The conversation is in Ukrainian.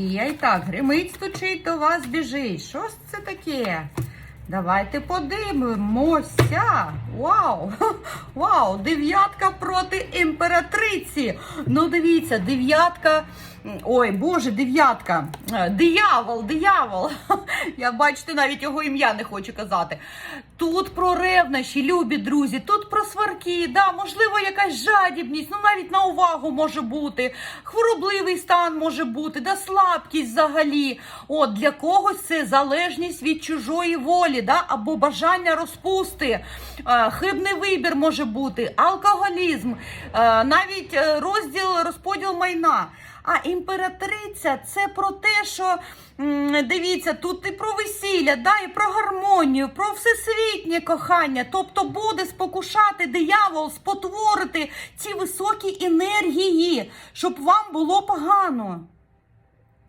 Софія. І так, гримить стучить, до вас біжить. Що ж це таке? Давайте подивимося. Вау! Вау! Дев'ятка проти імператриці. Ну, дивіться, дев'ятка. Ой, Боже, дев'ятка. Е, Диявол, диявол. Я бачите, навіть його ім'я не хочу казати. Тут про ревнощі, любі друзі, тут про сварки, да, можливо, якась жадібність, ну навіть на увагу може бути, хворобливий стан може бути, да, слабкість взагалі. От для когось це залежність від чужої волі, да, або бажання розпусти, е, хибний вибір може бути, алкоголізм, е, навіть розділ розподіл майна. А імператриця це про те, що дивіться, тут і про весілля, да, і про гармонію, про всесвітнє кохання. Тобто буде спокушати диявол, спотворити ці високі енергії, щоб вам було погано.